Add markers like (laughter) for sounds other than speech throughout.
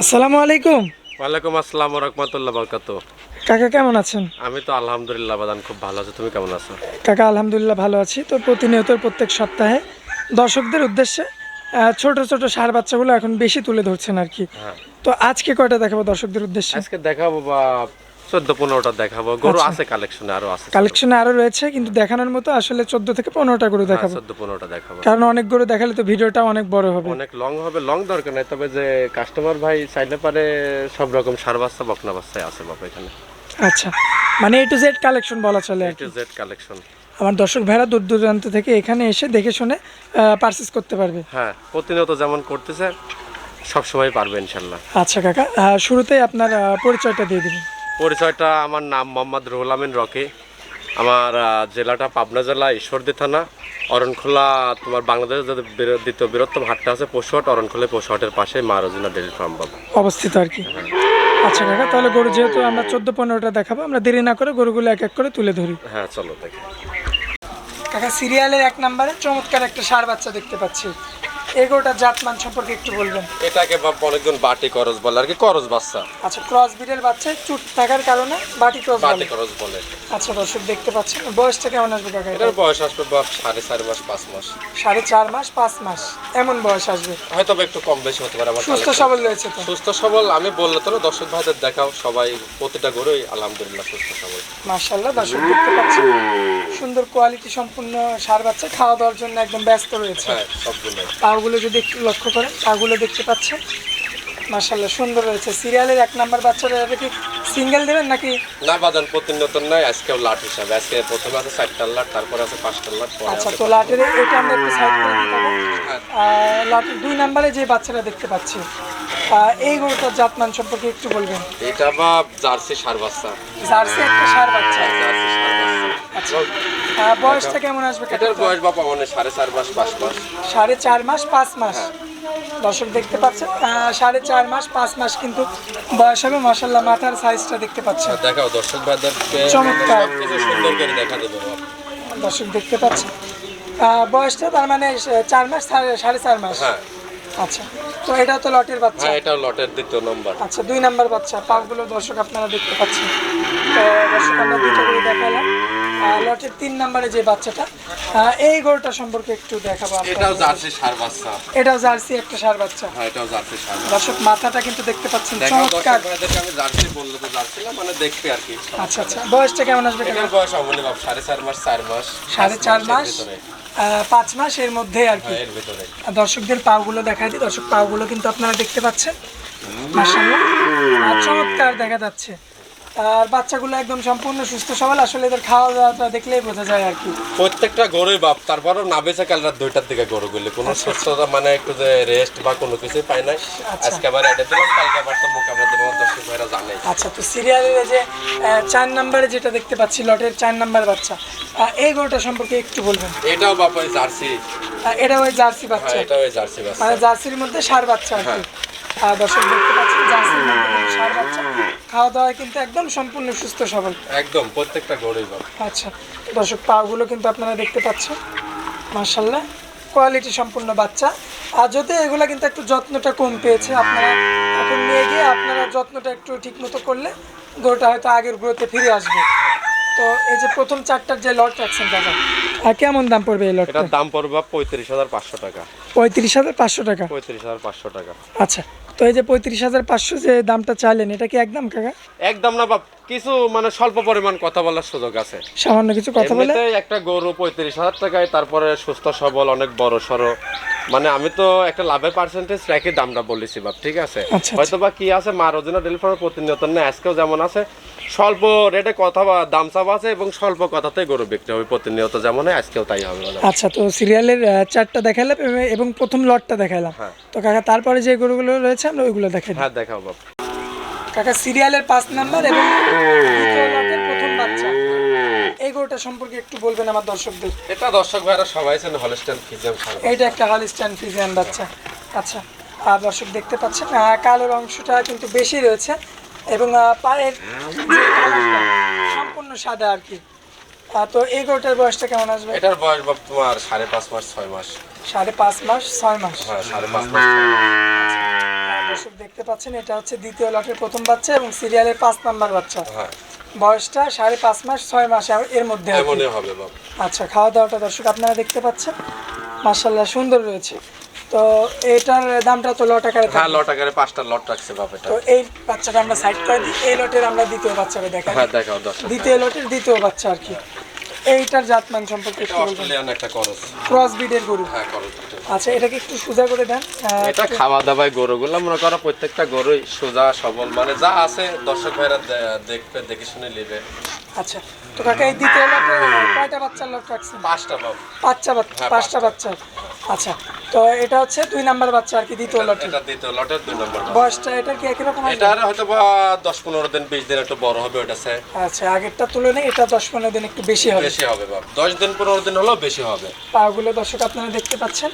আসসালামু আলাইকুম। ওয়ালাইকুম আসসালাম রহমতুল্লাহ বরকাত কাকা কেমন আছেন? আমি তো আলহামদুলিল্লাহ বাদান খুব ভালো আছি। তুমি কেমন আছো? কাকা আলহামদুলিল্লাহ ভালো আছি। তো প্রতিনিয়ত প্রত্যেক সপ্তাহে দর্শকদের উদ্দেশ্যে ছোট ছোট সার বাচ্চাগুলো এখন বেশি তুলে ধরছেন আর কি। হ্যাঁ। তো আজকে কয়টা দেখাবো দর্শকদের উদ্দেশ্যে? আজকে দেখাবো বা চোদ্দ পনেরোটা দেখাবো। গরু আচ্ছা। আছে কালেকশনে আরও আছে। কালেকশনে আরও রয়েছে কিন্তু দেখানোর মতো আসলে চোদ্দ থেকে পনেরোটা করে দেখাবো। চোদ্দ পনেরোটা দেখাবো। কারণ অনেক গরু দেখালে তো ভিডিওটা অনেক বড় হবে। অনেক লং হবে লং দরকার নাই তবে যে কাস্টমার ভাই চাইলে পারে সব রকম সার বাচ্চা বকনা বাচ্চাই আছে বাবা এখানে। আচ্ছা মানে এ টু জেড কালেকশন বলা চলে কি। টু জেড কালেকশন আমার দর্শক ভাইরা দূর দূরান্ত থেকে এখানে এসে দেখে শুনে পারচেস করতে পারবে। হ্যাঁ প্রতিনিয়ত যেমন করতেছে সব সময় পারবে ইনশাল্লাহ। আচ্ছা কাকা আহ, শুরুতেই আপনার পরিচয়টা দিয়ে দিবেন। পরিচয়টা আমার নাম মোহাম্মদ রুহুল আমিন রকি। আমার জেলাটা পাবনা জেলা ঈশ্বরদী থানা। অরণখোলা তোমার বাংলাদেশের যে বৃহ- দ্বিতীয় বৃহত্তম হাটটা আছে পশুহাট অরণখোলা পশুহাটের পাশে মা রোজিনা ডেরি ফার্ম বাবা অবস্থিত আর কি। আচ্ছা কাকা তাহলে গরু যেহেতু আমরা চোদ্দ পনেরোটা দেখাবো আমরা দেরি না করে গরুগুলো এক এক করে তুলে ধরি। হ্যাঁ চলো দেখি। কাকা সিরিয়ালের এক নম্বরে চমৎকার একটা সার বাচ্চা দেখতে পাচ্ছি। এই গরুটার জাতমান সম্পর্কে একটু বলবেন। এটাকে অনেকজন বাটি করজ বলে আর কি করজ বাচ্চা। আচ্ছা ক্রস বিটের বাচ্চা চুট থাকার কারণে বাটি ক্রস বাটি করজ বলে। আচ্ছা দর্শক দেখতে পাচ্ছেন বয়সটা কেমন আসবে কাকা? এটার বয়স আসবে সাড়ে চার মাস পাঁচ মাস। সাড়ে চার মাস পাঁচ মাস এমন বয়স আসবে। হয়তো একটু কম বেশি হতে পারে সুস্থ সবল রয়েছে তো? সুস্থ সবল আমি বললে তো না দর্শক ভাইদের দেখাও সবাই প্রতিটা গরুই আলহামদুলিল্লাহ সুস্থ সবল। মার্শাল্লাহ দর্শক দেখতে পাচ্ছেন সুন্দর কোয়ালিটি সম্পূর্ণ সার বাচ্চা খাওয়া দাওয়ার জন্য একদম ব্যস্ত রয়েছে। হ্যাঁ সবগুলোই। পাগুলো যদি একটু লক্ষ্য করেন পাগুলো দেখতে পাচ্ছেন। মার্শাল্লাহ সুন্দর রয়েছে সিরিয়ালের এক নাম্বার বাচ্চারা এটা কি সিঙ্গেল দেবেন নাকি? না বাদান প্রতিনিয়ত নাই আজকেও লাট হিসাবে। আজকে প্রথমে আছে চারটা লাট তারপরে আছে পাঁচটা লাট আচ্ছা তো লাটের এটা আমরা একটু সাইড করে দিতে আর লাটের দুই নাম্বারে যে বাচ্চারা দেখতে পাচ্ছি এই গরুটার জাতমান সম্পর্কে একটু বলবেন। এটা বা জার্সি সার বাচ্চা। জার্সি একটা সার বাচ্চা। জার্সি সার বয়সটা কেমন আসবে এটার বয়স বাবা মানে সাড়ে চার মাস পাঁচ মাস। সাড়ে চার মাস পাঁচ মাস। দর্শক দেখতে পাচ্ছেন সাড়ে চার মাস পাঁচ মাস কিন্তু বয়স হবে। মাসাল্লাহ মাথার সাইজটা দেখতে পাচ্ছেন। দেখাও দর্শক চমৎকার। সুন্দর করে দেখা দেবে। দর্শক দেখতে পাচ্ছেন। বয়সটা তার মানে চার মাস সাড়ে চার মাস? হ্যাঁ। আচ্ছা তো এটাও তো লটের বাচ্চা? হ্যাঁ এটাও লটের দ্বিতীয় নম্বর। আচ্ছা দুই নাম্বার বাচ্চা। পাগুলো দর্শক আপনারা দেখতে পাচ্ছেন। তো দর্শক আমরা দুইটা দেখালাম। লটের তিন নাম্বারে যে বাচ্চাটা এই গরুটা সম্পর্কে একটু দেখাবো এটাও জার্সি সার বাচ্চা। এটাও জার্সি একটা সার বাচ্চা। হ্যাঁ এটাও জার্সি সার দর্শক মাথাটা কিন্তু দেখতে পাচ্ছেন চমৎকার। আমি জার্সি বললে তো জার্সি না মানে দেখতে আর কি। আচ্ছা আচ্ছা। বয়সটা কেমন আসবে এটার বয়স অবনি বাপ সাড়ে চার মাস চার মাস সাড়ে পাঁচ চার মাস পাঁচ মাস এর মধ্যে আর কি। হ্যাঁ, এর ভিতরে। আর দর্শকদের পাগুলো দেখাই দিই। দর্শক পাগুলো কিন্তু আপনারা দেখতে পাচ্ছেন। চমৎকার দেখা যাচ্ছে। আর বাচ্চাগুলো একদম সম্পূর্ণ সুস্থ সবল। আসলে এদের খাওয়া দাওয়াটা দেখলেই বোঝা যায় আর কি। প্রত্যেকটা গরুই বাপ তারপরও না বেঁচে কাল রাত দুইটার দিকে গরু গুলি। কোনো সুস্থতা মানে একটু যে রেস্ট বা কোনো কিছুই পাই নাই। আজকে আবার এটা দিলাম কালকে আবার তো মোকাবিলা দেবো দর্শক ভাইরা জানে। আচ্ছা তো সিরিয়ালের যে চার নাম্বারে যেটা দেখতে পাচ্ছি লটের চার নাম্বার বাচ্চা এই গরুটা সম্পর্কে একটু বলবেন। এটাও বাপ ওই জার্সি। এটা ওই জার্সি বাচ্চা? এটা ওই জার্সি বাচ্চা। মানে জার্সির মধ্যে সার বাচ্চা আর কি। আর দর্শক দেখতে পাচ্ছেন জার্সির মধ্যে বাচ্চা। খাওয়া দাওয়া কিন্তু একদম সম্পূর্ণ সুস্থ সবল। একদম প্রত্যেকটা গরুই আচ্ছা দর্শক পাগুলো কিন্তু আপনারা দেখতে পাচ্ছেন। মার্শাল্লাহ কোয়ালিটি সম্পূর্ণ বাচ্চা। আর যদি এগুলো কিন্তু একটু যত্নটা কম পেয়েছে আপনারা এখন নিয়ে গিয়ে আপনারা যত্নটা একটু ঠিক মতো করলে গরুটা হয়তো আগের গ্রোথে ফিরে আসবে। তো এই যে প্রথম চারটার যে লট রাখছেন দাদা আর কেমন দাম পড়বে এই লটটা? এটার দাম পড়বে পঁয়ত্রিশ হাজার পাঁচশো টাকা। পঁয়ত্রিশ হাজার পাঁচশো টাকা। পঁয়ত্রিশ হাজার পাঁচশো টাকা। আচ্ছা তো এই যে পঁয়ত্রিশ হাজার পাঁচশো যে দামটা চাইলেন, এটা কি একদম, কাকা? একদম না বাপ। কিছু মানে স্বল্প পরিমাণ কথা বলার সুযোগ আছে। সামান্য কিছু কথা বলে? একটা গরু পঁয়ত্রিশ হাজার টাকায় তারপরে সুস্থ সবল অনেক বড় সড়ো মানে আমি তো একটা লাভের পার্সেন্টেজ রেখে দামটা বলেছি বাপ ঠিক আছে? আচ্ছা, হয়তো বা কি আছে? মা রোজিনা ডেলিফার প্রতিনিয়ত নেই আজকেও যেমন আছে স্বল্প রেটে কথা বা দাম চাপ আছে এবং স্বল্প কথাতে গরু বিক্রি হবে প্রতিনিয়ত যেমন হয় আজকেও তাই হবে। আচ্ছা তো সিরিয়ালের চারটা দেখালাম এবং- প্রথম লটটা দেখালাম হ্যাঁ। তো কাকা তারপরে যে গরুগুলো রয়েছে আমরা ওইগুলো দেখাই। হ্যাঁ দেখাও বাপ। কাকা সিরিয়ালের পাঁচ নাম্বার এবং প্রথম বাচ্চা। এই গরুটা সম্পর্কে একটু বলবেন আমার দর্শকদের। এটা দর্শক ভাইরা সবাই চেন হলস্টেন ফিজিয়াম সার এইটা একটা হলিস্টান ফিজিয়ান বাচ্চা। আচ্ছা আর দর্শক দেখতে পাচ্ছেন কালোর অংশটা কিন্তু বেশি রয়েছে এবং পায়ের সম্পূর্ণ সাদা আর কি। তো এই গরুটার বয়সটা কেমন আসবে? এটার বয়স বাপ তোমার সাড়ে পাঁচ মাস ছয় মাস। সাড়ে পাঁচ মাস ছয় মাস। হ্যাঁ সাড়ে পাঁচ মাস। দর্শক দেখতে পাচ্ছেন এটা হচ্ছে দ্বিতীয় লটের প্রথম বাচ্চা এবং সিরিয়ালের পাঁচ নাম্বার বাচ্চা। হ্যাঁ। বয়সটা সাড়ে পাঁচ মাস ছয় মাস এর- মধ্যে হবে আচ্ছা খাওয়া দাওয়াটা দর্শক আপনারা দেখতে পাচ্ছেন। মার্শাল্লাহ সুন্দর রয়েছে। তো এটার দামটা তো লট আকারে হ্যাঁ লট আকারে পাঁচটা লট রাখছে বাপ এটা। তো এই বাচ্চাটা আমরা সাইড করে দিই এই লটের আমরা দ্বিতীয় বাচ্চাকে দেখাই। হ্যাঁ দেখাও দর্শক। দ্বিতীয় লটের দ্বিতীয় বাচ্চা আর কি। এইটার জাতমান সম্পর্কে এটা একটু বলবেন। একটা করস। ক্রস বিডের গরু। হ্যাঁ করস আচ্ছা এটাকে একটু সোজা করে দেন। এটা খাওয়া দাওয়ায় গরুগুলো মনে করো প্রত্যেকটা গরুই সোজা সবল। মানে যা আছে দর্শক ভাইরা দেখবে দেখে শুনে নেবে। আচ্ছা তো কাকা এই দ্বিতীয় লটে কয়টা বাচ্চার লট রাখছেন? পাঁচটা বাপ। পাঁচটা বাচ্চা হ্যাঁ, পাঁচটা বাচ্চা। আচ্ছা তো এটা হচ্ছে দুই নাম্বার বাচ্চা আর কি দ্বিতীয় লটে। এটা দ্বিতীয় লটের দুই নম্বর। বয়সটা এটা কি একই রকম আসবে? এটার হয়তো বা দশ পনেরো দিন বিশ দিন একটু বড় হবে ওটা সে আচ্ছা আগেরটা তুলনায় এটা দশ পনেরো দিন একটু বেশি হবে। বেশি হবে বাপ। দশ দিন পনেরো দিন হলেও বেশি হবে। পাগুলো দর্শক আপনারা দেখতে পাচ্ছেন।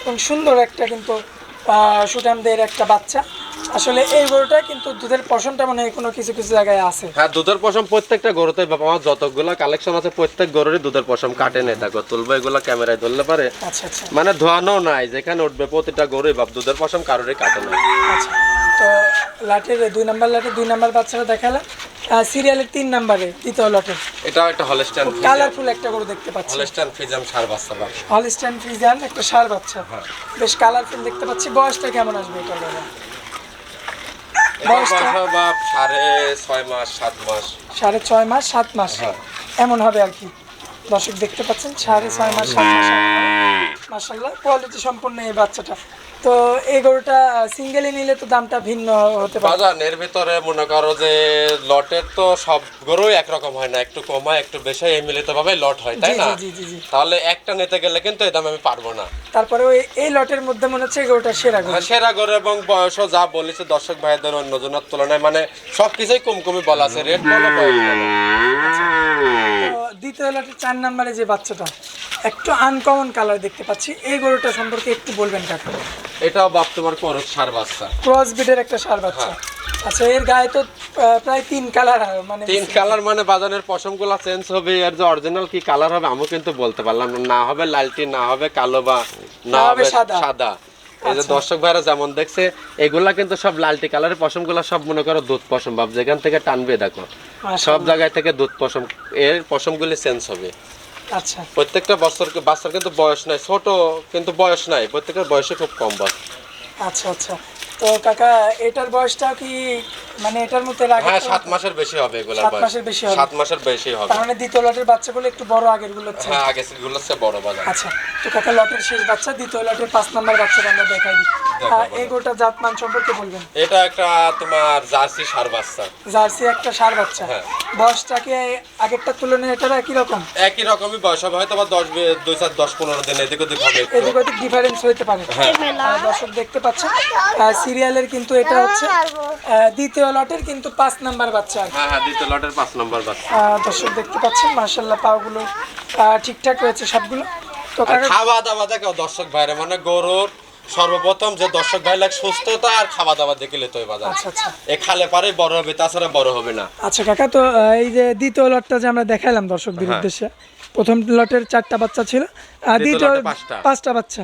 এবং সুন্দর একটা কিন্তু সুটামদের একটা বাচ্চা। আসলে এই গরুটা কিন্তু দুধের পশমটা মানে কোনো কিছু কিছু জায়গায় আছে। হ্যাঁ দুধের পশম প্রত্যেকটা গরুতে আমার যতগুলো কালেকশন আছে প্রত্যেক গরুরই দুধের পশম কাটে নেই দেখো তুলবো এগুলো ক্যামেরায় ধরলে পারে। আচ্ছা আচ্ছা। মানে ধোয়ানো নাই যেখানে উঠবে প্রতিটা গরুই বাপ দুধের পশম কারোরই কাটে না। আচ্ছা। তো লাটের দুই নাম্বার লাটের দুই নাম্বার বাচ্চাটা দেখালাম। সিরিয়ালের তিন নাম্বারে দ্বিতীয় লটের। এটাও একটা হলস্টাইন কালারফুল একটা গরু দেখতে পাচ্ছি। হলস্টাইন ফিজাম সার বাচ্চা বাপ হলিস্টাইন ফ্রিজান একটা সার বাচ্চা। হ্যাঁ। বেশ কালারফুল দেখতে পাচ্ছি। বয়সটা কেমন আসবে এটা বাপ সাড়ে ছয় মাস সাত মাস। সাড়ে ছয় মাস সাত মাস। এমন হবে আর কি। দর্শক দেখতে পাচ্ছেন সাড়ে ছয় মাস সাত মাস। মাসাল্লাহ কোয়ালিটি সম্পন্ন এই বাচ্চাটা। তো এই গরুটা সিঙ্গেলি নিলে তো দামটা ভিন্ন হতে পারে। বাজান এর ভিতরে মনে করো যে লটের তো সব গরুই একরকম হয় না একটু কম হয় একটু বেশি এই মিলিত ভাবে লট হয় তাই না? তাহলে একটা নিতে গেলে কিন্তু এই দাম আমি পারব না। তারপরে ওই এই লটের মধ্যে মনে হচ্ছে গরুটা সেরা গরু। হ্যাঁ, সেরা গরু এবং বয়সও যা বলেছে দর্শক ভাইদের অন্য জনের তুলনায় মানে সব কিছুই কম কমই বলা আছে রেট বলো। তো দ্বিতীয় লটের চার নম্বরে যে বাচ্চাটা একটু আনকমন কালার দেখতে পাচ্ছি এই গরুটা সম্পর্কে একটু বলবেন কাকা। এটাও বাপ তোমার করস সার বাচ্চা? ক্রস বিডের একটা সার বাচ্চা। আচ্ছা এর গায়ে তো প্রায় তিন কালার মানে তিন কালার মানে বাজানের পশমগুলা চেঞ্জ হবে আর যে অরিজিনাল কি কালার হবে আমি কিন্তু বলতে পারলাম না। হবে লালটি না হবে কালো বা না হবে সাদা। এই যে আচ্ছা। দর্শক ভাইরা যেমন দেখছে এগুলা কিন্তু সব লালটি কালারের পশমগুলা সব মনে করো দুধ পশম বাপ যেখান থেকে টানবে দেখো। সব জায়গায় থেকে দুধ পশম এর পশম গুলি চেঞ্জ হবে। আচ্ছা। প্রত্যেকটা বছর বাচ্চার কিন্তু বয়স নাই ছোট কিন্তু বয়স নাই প্রত্যেকের বয়সে খুব কম বয়স। আচ্ছা আচ্ছা। তো কাকা এটার বয়সটা কি মানে এটার মধ্যে লাগে হ্যাঁ সাত মাসের বেশি হবে এগুলা সাত বয়স। মাসের বেশি হবে। সাত মাসের বেশি হবে। তার মানে দ্বিতীয় লটের বাচ্চাগুলো একটু বড় আগেরগুলো হচ্ছে। হ্যাঁ আগে গুলো হচ্ছে বড় বাজার। আচ্ছা তো কাকা লটের শেষ বাচ্চা দ্বিতীয় লটের পাঁচ নাম্বার বাচ্চাটা আমরা দেখাই দিই এই গোটা জাতমান সম্পর্কে বলবেন? এটা একটা তোমার জার্সি সার বাচ্চা। জার্সি একটা সার বাচ্চা। হ্যাঁ। বয়সটা কি আগেরটার তুলনায় এটার একই রকম? একই রকমই বয়স হবে হয়তো বা দশ দুই চার দশ পনেরো দিন এদিক ওদিক হবে এদিক ওদিক ডিফারেন্স হইতে পারে। দর্শক দেখতে পাচ্ছেন। সিরিয়ালের কিন্তু এটা হচ্ছে দ্বিতীয় লটের কিন্তু পাঁচ নাম্বার বাচ্চা। হ্যাঁ হ্যাঁ দ্বিতীয় লটের পাঁচ নম্বর বাচ্চা। দর্শক দেখতে পাচ্ছেন মার্শাল্লাহ পাগুলো আহ, ঠিকঠাক রয়েছে সবগুলো। খাওয়া দাওয়া দেখো দর্শক ভাইরা মানে গরুর সর্বপ্রথম যে দর্শক ভাই লাগে সুস্থতা আর খাওয়া দাওয়া দেখে লেতো এই বাজার আচ্ছা আচ্ছা এ খালে পারে বড় হবে তাছাড়া বড় হবে না আচ্ছা কাকা তো এই যে দ্বিতীয় লটটা যে আমরা দেখাইলাম দর্শকদের হ্যাঁ। উদ্দেশ্যে প্রথম লটের চারটা বাচ্চা ছিল আর দ্বিতীয়। পাঁচটা বাচ্চা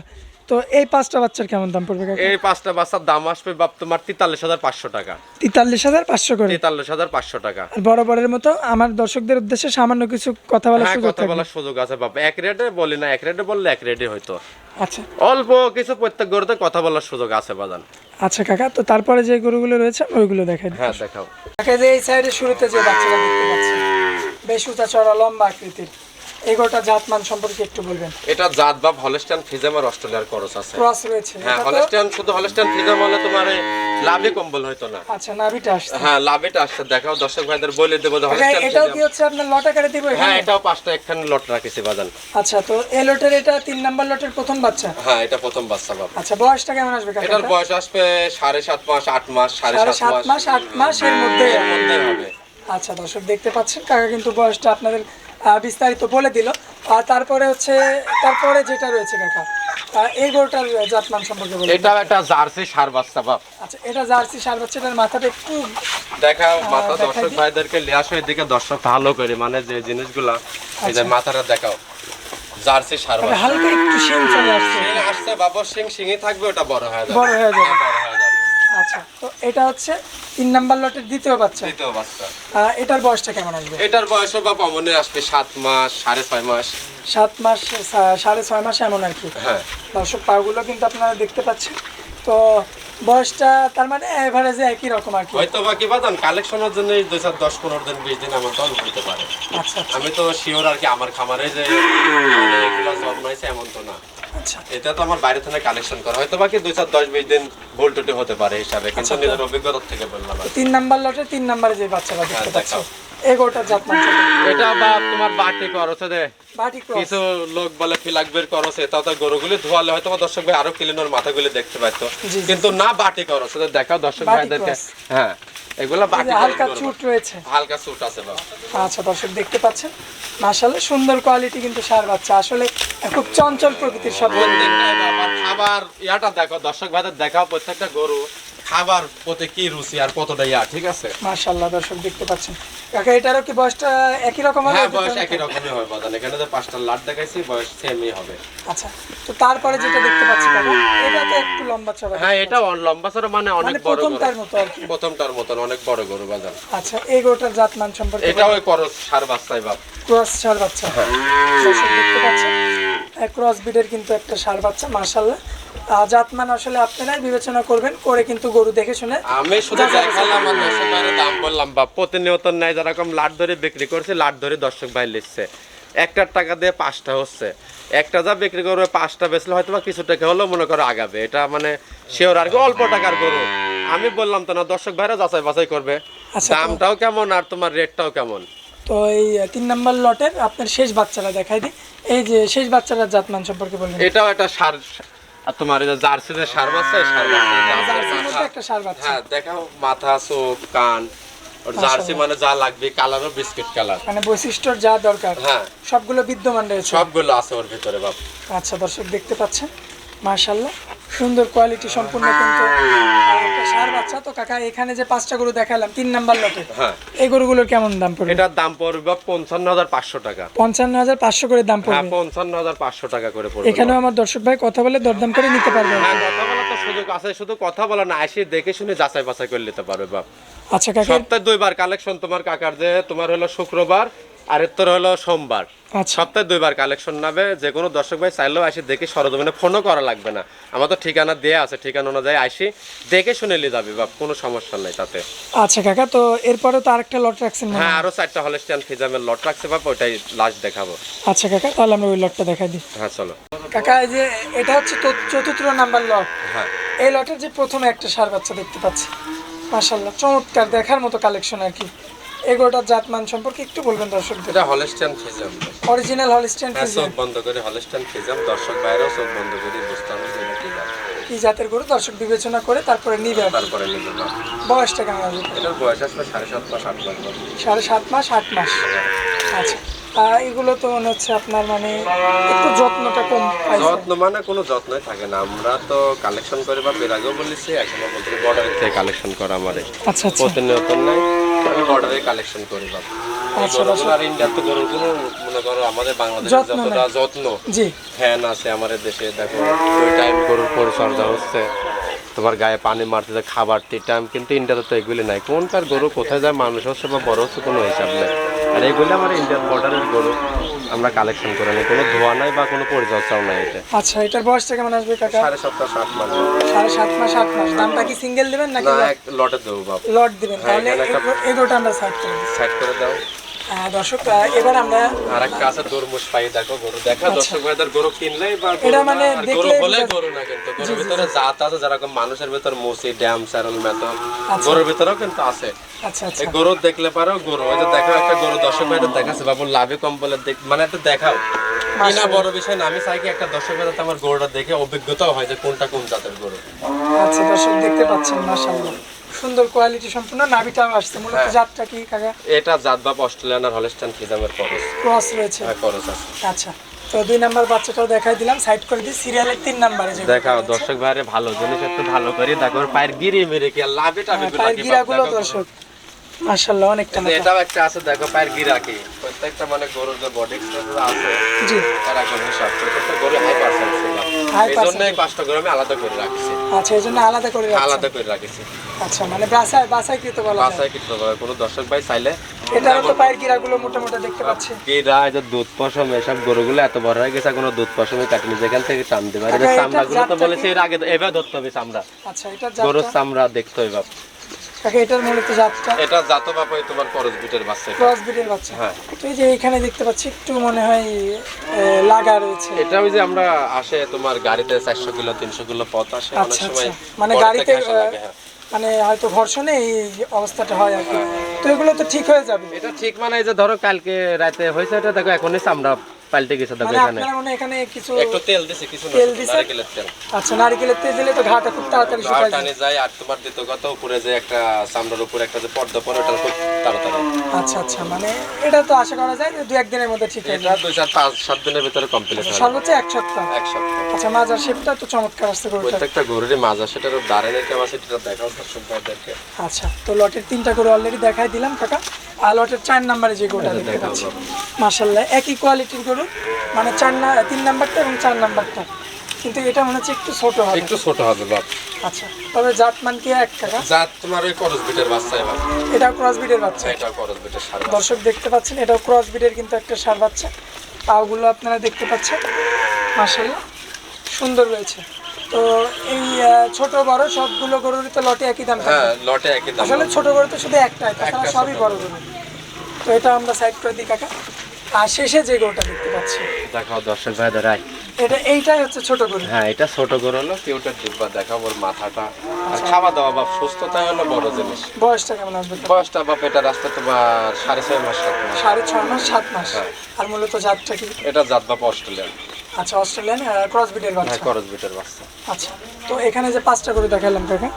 তো এই পাঁচটা বাচ্চার কেমন দাম পড়বে এই পাঁচটা বাচ্চার দাম আসবে বাপ তোমার তেতাল্লিশ হাজার পাঁচশো টাকা। তেতাল্লিশ হাজার পাঁচশো করে? তেতাল্লিশ হাজার পাঁচশো টাকা। বড় বড়ের মতো আমার দর্শকদের উদ্দেশ্যে সামান্য কিছু কথা বলার হ্যাঁ সুযোগ কথা বলার সুযোগ আছে বাপ। এক রেটে বলি না এক রেটে বললে এক রেটে হয়তো আচ্ছা। অল্প কিছু প্রত্যেক গরুতে কথা বলার সুযোগ আছে বাজান। আচ্ছা কাকা তো তারপরে যে গরুগুলো রয়েছে ওইগুলো দিই হ্যাঁ দেখাও। কাকা যে এই সাইডে শুরুতে যে বাচ্চাটা দেখতে পাচ্ছি বেশ উঁচা চড়া লম্বা আকৃতির। সম্পর্কে একটু বলবেন। এটা জাত বা হলস্টাইন ফিজাম আর অস্ট্রেলিয়ার করস আছে। ক্রস রয়েছে। হ্যাঁ হলস্টাইন শুধু হলস্টাইন ফিজাম হলে তোমার লাভে কম্বল হয়তো না। আচ্ছা আসছে। হ্যাঁ লাভেটা আসছে। দেখাও দর্শক ভাইদের বলে দেবো যে হলস্টাইন এটাও কি হচ্ছে আপনার লটা করে দিব হ্যাঁ এটাও পাঁচটা একখানে লট রাখেছি বাজান। আচ্ছা তো এই লটের এটা তিন নাম্বার লটের প্রথম বাচ্চা? হ্যাঁ এটা প্রথম বাচ্চা বাবা। আচ্ছা বয়সটা কেমন আসবে এটার বয়স আসবে সাড়ে সাত মাস আট মাস সাড়ে সাত মাস। আট মাস এর মধ্যে হবে। আচ্ছা দর্শক দেখতে পাচ্ছেন কাকা কিন্তু বয়সটা আপনাদের বিস্তারিত বলে দিল। আর তারপরে হচ্ছে তারপরে যেটা রয়েছে কাকা এই গরুটার জাতমান সম্পর্কে বলুন এটাও একটা জার্সি সার বাচ্চা বাপ। আচ্ছা এটা জার্সি সার মাথাটা একটু দেখাও মাথা দর্শক ভাইদেরকে লিয়ে আসো এদিকে দর্শক ভালো করে মানে যে জিনিসগুলা এই যে আচ্ছা। মাথাটা দেখাও জার্সি সার বাচ্চা। হালকা একটু শিং চলে আসছে। আসছে বাবা থাকবে ওটা বড় হয়ে যাবে। বড় হয়ে যাবে। আচ্ছা তো এটা হচ্ছে তিন নাম্বার লটের দ্বিতীয় বাচ্চা। দ্বিতীয় বাচ্চা। এটার বয়সটা কেমন আসবে? এটার বয়স বা মনে আসবে সাত মাস সাড়ে ছয় মাস। সাত মাস সাড়ে ছয় মাস এমন আর কি। হ্যাঁ। দর্শক পাগুলো কিন্তু আপনারা দেখতে পাচ্ছেন। তো বয়সটা তার মানে এভারেজে একই রকম আর কি। হয়তো বা কি বাদান কালেকশনের জন্য দুই চার দশ পনেরো দিন বিশ দিন আমার দল হইতে পারে। আচ্ছা আচ্ছা। আমি তো শিওর আর কি আমার খামারে যে (laughs) মানে এগুলো জন্মাইছে এমন তো না। আচ্ছা। এটা তো আমার বাইরে থেকে কালেকশন করা। হয়তো বাকি দুই চার দশ বিশ দিন ভুল টুটি হতে পারে হিসাবে কিন্তু আচ্ছা, নিজের অভিজ্ঞতা থেকে বললাম তিন নাম্বার লটে তিন নাম্বারে যে বাচ্চাটা দেখতে হ্যাঁ, পাচ্ছ। দেখাও। জাত এটা বা তোমার বাটি করছে দে। কিছু লোক বলে ফিলাক করছে তাও গরুগুলি ধোয়ালে হয়তো দর্শক ভাই আরও ক্লিনার মাথাগুলি দেখতে পাইতো। জি, জি। কিন্তু না বাটি করছে দেখাও দর্শক ভাইদেরকে। হ্যাঁ এগুলা বাটি হালকা চুট রয়েছে। হালকা সুট আছে বাবা আচ্ছা দর্শক দেখতে পাচ্ছেন? মাশাআল্লাহ সুন্দর কোয়ালিটি কিন্তু সার বাচ্চা। আসলে খুব চঞ্চল প্রকৃতির সব খাবার ইয়াটা দেখো। দর্শক ভাইদের দেখাও প্রত্যেকটা গরু। খাবার প্রতি কি রুচি আর কতটা ইয়া ঠিক আছে? মাশাআল্লাহ দর্শক দেখতে পাচ্ছেন। কাকা এটারও কি বয়সটা একই রকম হবে? হ্যাঁ বয়স একই রকমই হবে বাদান। এখানে যে পাঁচটা লাট দেখাইছি বয়স সেমই হবে। আচ্ছা তো তারপরে যেটা দেখতে পাচ্ছি কাকা এটা তো একটু লম্বা চড়া হ্যাঁ এটা লম্বা সরো মানে অনেক মানে বড় গরু। প্রথমটার মতো আর কি। প্রথমটার মতন অনেক বড় গরু বাজার আচ্ছা এই গরুটার জাত মান সম্পর্কে এটা ওই করস সার বাচ্চাই বাপ। ক্রস সার বাচ্চা। হ্যাঁ। দর্শক দেখতে পাচ্ছেন ক্রস বিডের কিন্তু একটা সার বাচ্চা মাশাল্লাহ জাতমান আসলে আপনারাই বিবেচনা করবেন করে কিন্তু গরু দেখে শুনে আমি শুধু দেখালাম আর দর্শক ভাইয়ের দাম বললাম বা প্রতিনিয়ত নেয় যেরকম লাট ধরে বিক্রি করছে লাট ধরে দর্শক ভাই লিখছে। একটার টাকা দিয়ে পাঁচটা হচ্ছে। একটা যা বিক্রি করবে পাঁচটা বেচলে হয়তো বা কিছু টাকা হলেও মনে করো আগাবে। এটা মানে শিওর আর কি অল্প টাকার গরু। আমি বললাম তো না দর্শক ভাইরা যাচাই বাছাই করবে। আচ্ছা, দামটাও কেমন আর তোমার রেটটাও কেমন? তো এই তিন নম্বর লটের আপনার শেষ বাচ্চারা দেখাই দিই। এই যে শেষ বাচ্চাটার জাতমান সম্পর্কে বলবেন। এটাও একটা সার আর তোমার এই যে জার্সি যে সার বাচ্চা সার বাচ্চা। আছে জার্সির মধ্যে একটা সার বাচ্চা। হ্যাঁ দেখাও মাথা চোখ কান। ওর জার্সি মানে যা লাগবে কালারও বিস্কিট কালার। মানে বৈশিষ্ট্যর যা দরকার হ্যাঁ। সবগুলো বিদ্যমান রয়েছে। সবগুলো আছে ওর ভিতরে বাপ। আচ্ছা দর্শক দেখতে পাচ্ছেন? মার্শাল্লাহ সুন্দর কোয়ালিটি সম্পূর্ণ কিন্তু। সার বাচ্চা তো কাকা এখানে যে পাঁচটা গরু দেখালাম তিন নাম্বার লটে হ্যাঁ। এই গরুগুলোর কেমন দাম পড়বে? এটার দাম পড়বে পঞ্চান্ন হাজার পাঁচশো টাকা। পঞ্চান্ন হাজার পাঁচশো করে দাম হ্যাঁ পড়বে। পঞ্চান্ন হাজার পাঁচশো টাকা করে পড়বে এখানেও আমার দর্শক ভাই কথা বলে দরদাম করে নিতে পারবে। হ্যাঁ কথা বলা তো সুযোগ আছে শুধু কথা বলা না এসে দেখে শুনে যাচাই বাছাই করে নিতে পারবে বাপ। আচ্ছা কাকা। সপ্তাহে দুইবার কালেকশন তোমার কাকার যে তোমার হলো শুক্রবার আর এর তোর হলো সোমবার। আচ্ছা। সপ্তাহে দুইবার কালেকশন নেবে যে কোনো দর্শক ভাই চাইলেও আসি দেখে সরজমিনে ফোনও করা লাগবে না। আমার তো ঠিকানা দেয়া আছে ঠিকানা অনুযায়ী আসি। দেখে শুনে নিয়ে যাবে বাপ কোনো সমস্যা নাই তাতে। আচ্ছা কাকা তো এরপরে তো আরেকটা লট রাখছেন হ্যাঁ আরও চারটা হলস্টিয়ান ফিজামের লট রাখছে বাপ ওইটাই লাস্ট দেখাবো। আচ্ছা কাকা তাহলে আমরা ওই লটটা দেখাই দিই। হ্যাঁ চলো। কাকা এই যে এটা হচ্ছে চতুর্থ নাম্বার লট হ্যাঁ। এই লটের যে প্রথমে একটা সার বাচ্চা দেখতে পাচ্ছি। মাশাল্লাহ চমৎকার দেখার মতো কালেকশন আর কি। এগোটার জাতমান সম্পর্কে একটু বলবেন দর্শক এটা Holstein Friesian original Holstein Friesian চোখ বন্ধ করে হলস্টাইন ফিজাম দর্শক বাইরেও চোখ বন্ধ করে বুঝতে হবে যে কি জাত। কি জাতের গরু? দর্শক বিবেচনা করে তারপরে নিবে। তারপরে নিবে বয়সটা কেমন আসবে এটার বয়স আসবে সাড়ে সাত মাস আট মাস। সাড়ে সাত মাস আট মাস। আচ্ছা। এগুলো তো মনে হচ্ছে আপনার মানে একটু যত্নটা কম যত্ন মানে কোনো যত্নই থাকে না। আমরা তো কালেকশন করি বা এর আগেও বলেছি এখনও বলতে বর্ডারের থেকে কালেকশন করা আমাদের আচ্ছা আচ্ছা। প্রতিনিয়ত নাই। আমি বর্ডারে কালেকশন করি বাবা এই আচ্ছা, আর ইন্ডিয়ার তো গরুগুলো মনে করো আমাদের বাংলাদেশে যতটা যত্ন জি। ফ্যান আছে আমাদের দেশে দেখো ওই টাইম গরুর পরিচর্যা হচ্ছে তোমার গায়ে পানি মারতে খাবার টি টাইম কিন্তু ইন্ডিয়াতে তো এগুলি নাই। কোনটার গরু কোথায় যায় মানুষ হচ্ছে বা বড় হচ্ছে কোনো হিসাব নেই। আর এইগুলো আমার ইন্ডিয়ান বর্ডারের গরু আমরা কালেকশন করে নিই। কোনো ধোয়া নাই বা কোনো পরিচর্যাও নাই এটা আচ্ছা এটার বয়সটা কেমন আসবে কাকা? সাড়ে সপ্তাহ সাত মাস। সাড়ে সাত মাস আট মাস। দামটা কি সিঙ্গেল দেবেন নাকি না এক লটে দেবো বাবা লট দিবেন। হ্যাঁ, তাহলে এগোটা আমরা সাইড করে দিই সাইড করে দাও। দর্শক এবার আমরা আর একটা আছে পাই দেখো গরু। দেখা দর্শক ভাইদের গরু কিনলেই বা এটা মানে গরু হলে গরু না কিন্তু। গরুর ভিতরে জাত আছে যেরকম মানুষের ভিতর মুসি ড্যাম মেথর আচ্ছা। গরুর ভিতরেও কিন্তু আছে। আচ্ছা আচ্ছা। এই গরু দেখলে পারো গরু। ওই যে দেখো একটা গরু দর্শক ভাইদের দেখাচ্ছে বাবু লাভে কম বলে মানে একটা দেখাও। কিনা বড় বিষয় না আমি চাই কি একটা দর্শক ভাইদের আমার গরুটা দেখে অভিজ্ঞতাও হয় যে কোনটা কোন জাতের গরু। আচ্ছা দর্শক দেখতে পাচ্ছেন মাশাআল্লাহ। সুন্দর কোয়ালিটি সম্পূর্ণ। নাভিটাও আসছে। মূলত হ্যাঁ। জাতটা কি কাকা? এটা জাত বাপ অস্ট্রেলিয়ান আর হলস্টাইন ফিজামের করস। ক্রস রয়েছে। হ্যাঁ ক্রস আছে। আচ্ছা। তো দুই নাম্বার বাচ্চাটাও দেখাই দিলাম। সাইড করে দিই। সিরিয়ালের তিন নাম্বারে যে দেখাও দর্শক ভাইরে ভালো জিনিস একটু ভালো করে। দেখো ওর পায়ের গিরি মেরে কি লাভ টাভে হ্যাঁ, পায়ের গিরাগুলো দর্শক। মাশাআল্লাহ অনেকটা। এটাও একটা আছে দেখো পায়ের গিরা কি? প্রত্যেকটা মানে গরুর যে বডি আছে জি। তারা হিসাব প্রত্যেকটা গরু হাই পার্সেন্ট High এই জন্য এই পাঁচটা গরু আমি আলাদা করে রাখছি। আচ্ছা এই জন্য আলাদা করে রাখছেন। আলাদা করে রাখছি। আচ্ছা মানে বাসায় বাসায় কৃত বলা বাসায় কিন্তু কোনো দর্শক ভাই চাইলে এটারও তো পায়ের গিরাগুলো মোটা মোটা দেখতে পাচ্ছি। এরা এই যে দুধ পশম এসব গরুগুলো এত বড় হয়ে গেছে কোনো দুধ পশমে কাটিনি যেখান থেকে টানতে পারে আচ্ছা, এটার চামড়াগুলো তো বলেছে এর আগে এবার ধরতে হবে চামড়া। আচ্ছা এটা গরুর চামড়া দেখতে হবে। কাকা এটার মূলত জাতটা। এটা জাত বাপ তোমার করজ বিটের বাচ্চা ক্রস ব্রিডের বাচ্চা। হ্যাঁ। তো এই যে এখানে দেখতে পাচ্ছি একটু মনে হয় লাগা রয়েছে। এটা ওই যে আমরা আসে তোমার গাড়িতে চারশো কিলো তিনশো কিলো পথ আসে অনেক আচ্ছা সময় আচ্ছা। মানে গাড়িতে হ্যাঁ। মানে হয়তো ঘর্ষণে এই অবস্থাটা হয় আর কি। তো এগুলো তো ঠিক হয়ে যাবে। এটা ঠিক মানে এই যে ধরো কালকে রাতে হয়েছে এটা দেখো এখনই চামড়া পাল্টে গেছে দেখো মানে এখানে। মনে এখানে কিছু একটু তেল দিছে কিছু তেল দিছে? নারকেলের তেল। আচ্ছা নারিকেলের তেল দিলে তো ঘাটা খুব তাড়াতাড়ি শুকায় যায়। যায় আর তোমার দ্বিতীয় কথা উপরে যে একটা চামড়ার উপরে একটা যে পর্দা পরে ওটা খুব তাড়াতাড়ি। আচ্ছা আচ্ছা মানে এটা তো আশা করা যায় যে দু একদিনের মধ্যে ঠিক হয়ে এটা যাবে। দুই চার পাঁচ সাত দিনের ভিতরে কমপ্লিট হবে। সর্বোচ্চ এক সপ্তাহ। এক সপ্তাহ। আচ্ছা মাজার শেপটা তো চমৎকার আসতে গরুটা প্রত্যেকটা গরুরই মাজা সেটার দাঁড়ানোর ক্যাপাসিটিটা দেখাও দর্শক ভাইদেরকে আচ্ছা তো লটের তিনটা করে অলরেডি দেখাই দিলাম কাকা। লটের চার নাম্বারে যে গরুটা দেখতে পাচ্ছি। মার্শাল্লাহ একই কোয়ালিটির গরু মানে চার না তিন নাম্বারটা এবং চার নাম্বারটা। কিন্তু এটা মনে হচ্ছে একটু ছোট হবে। একটু ছোট হবে বাপ। আচ্ছা তবে জাত মান কি এক টাকা? জাত তোমার ওই করজ বিটের বাচ্চা এবার। এটাও ক্রস বিডের বাচ্চা? এটা করজ বিটের সার দর্শক দেখতে পাচ্ছেন এটাও ক্রস বিডের কিন্তু একটা সার বাচ্চা। পাগুলো আপনারা দেখতে পাচ্ছেন। মার্শাল্লাহ সুন্দর রয়েছে। তো এই ছোট বড় সবগুলো গরুরই তো লটে একই দাম হ্যাঁ লটে একই দাম আসলে ছোট গরু তো শুধু একটাই তাছাড়া সবই বড় গরু। তো এটা আমরা সাইড করে দিই কাকা। আর শেষে যে গরুটা দেখতে পাচ্ছি। দেখাও দর্শক ভাই দাঁড়াই এটা এইটাই হচ্ছে ছোট গরু। হ্যাঁ এটা ছোট গরু হলো কিউটের ডিব্বা দেখাও ওর মাথাটা। আর খাওয়া দাওয়া বাপ সুস্থতা হলো বড় জিনিস। বয়সটা কেমন আসবে? বয়সটা বাপ এটা রাস্তা তোমার সাড়ে ছয় মাস সাত মাস। সাড়ে ছয় মাস সাত মাস। হ্যাঁ। আর মূলত জাতটা কি? এটা জাত বাপ অস্ট্রেলিয়ান। আচ্ছা অস্ট্রেলিয়ান ক্রস বিডের হ্যাঁ বাচ্চা। করজ বিটের বাচ্চা। আচ্ছা তো এখানে যে পাঁচটা গরু দেখালাম কাকা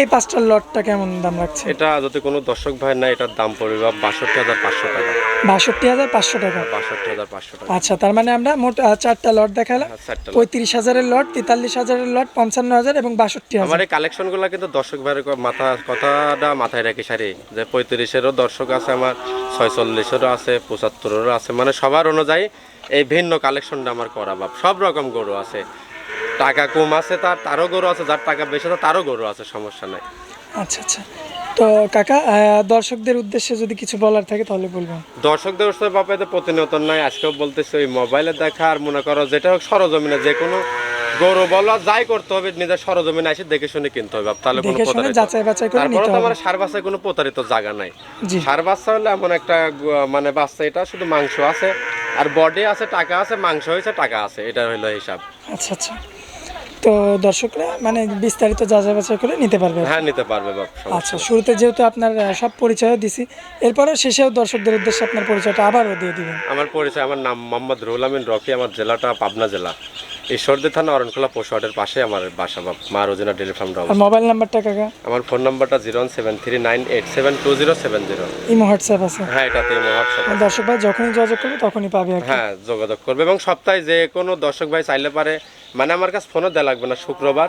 এই পাঁচটার লটটা কেমন দাম রাখছে? এটা যদি কোনো দর্শক ভাই না এটার দাম পড়বে বাপ বাষট্টি হাজার পাঁচশো টাকা। বাষট্টি হাজার পাঁচশো টাকা? বাষট্টি হাজার পাঁচশো টাকা। আচ্ছা তার মানে আমরা মোট চারটা লট দেখালাম। হ্যাঁ। পঁয়ত্রিশ হাজারের লট তেতাল্লিশ হাজারের লট পঞ্চান্ন হাজার এবং বাষট্টি হাজার। আমার এই কালেকশনগুলো কিন্তু দর্শক ভাইয়ের মাথা কথাটা মাথায় রেখে সারি। যে পঁয়ত্রিশেরও দর্শক আছে আমার ছয়চল্লিশেরও আছে পঁচাত্তরেরও আছে। মানে সবার অনুযায়ী এই ভিন্ন কালেকশনটা আমার করা বাপ। সব রকম গরু আছে। টাকা কম আছে তার তারও গরু আছে যার টাকা বেশি আছে তারও গরু আছে সমস্যা নাই। আচ্ছা আচ্ছা। তো কাকা দর্শকদের উদ্দেশ্যে যদি কিছু বলার থাকে তাহলে বলবেন। দর্শকদের উৎসব বাপে তো প্রতিনিয়ত নয় আজকেও বলতেছি ওই মোবাইলে দেখা আর মনে করো যেটা হোক সরজমিনে যে কোনো গরু বলো যাই করতে হবে নিজের সরজমিনে এসে দেখে শুনে কিনতে হবে তাহলে কোনো প্রতারিত যাচাই বাছাই করে নিতে হবে। আমার সার বাচ্চায় কোনো প্রতারিত জায়গা নাই। সার বাচ্চা হলে এমন একটা মানে বাচ্চা এটা শুধু মাংস আছে আর বডি আছে টাকা আছে মাংস হয়েছে টাকা আছে এটা হলো হিসাব। আচ্ছা আচ্ছা। তো দর্শকরা মানে বিস্তারিত যাচাই বাছাই করে নিতে পারবে। হ্যাঁ নিতে পারবে আচ্ছা শুরুতে যেহেতু আপনার সব পরিচয় দিছি এরপরে শেষেও দর্শকদের উদ্দেশ্যে আপনার পরিচয়টা আবারও দিয়ে দিবেন। আমার পরিচয় আমার নাম মোহাম্মদ রুহুল আমিন রকি আমার জেলাটা পাবনা জেলা। ঈশ্বরদী থানা অরণখোলা পশুহাটের পাশে আমার বাসা মা রোজিনা ডেলি ফার্ম আর মোবাইল নাম্বারটা কাকা? আমার ফোন নাম্বারটা zero seven three nine eight seven two zero seven zero. Imo WhatsApp আছে? হ্যাঁ এটাতে হোয়াটসঅ্যাপ দর্শক ভাই যখনই যোগাযোগ করবে তখনই পাবে হ্যাঁ যোগাযোগ করবে এবং সপ্তাহে যে কোনো দর্শক ভাই চাইলে পারে মানে আমার কাছে ফোনও দেওয়া লাগবে না শুক্রবার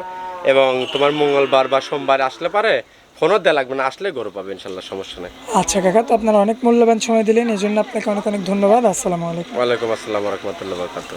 এবং তোমার মঙ্গলবার বা সোমবার আসলে পারে ফোনও দেওয়া লাগবে না আসলে গরু পাবে ইনশাল্লাহ সমস্যা নেই। আচ্ছা কাকা তো আপনারা অনেক মূল্যবান সময় দিলেন এই জন্য আপনাকে অনেক অনেক ধন্যবাদ আসসালামু আলাইকুম। ওয়ালাইকুম আসসালাম রহমতুল্লাহ বরকাত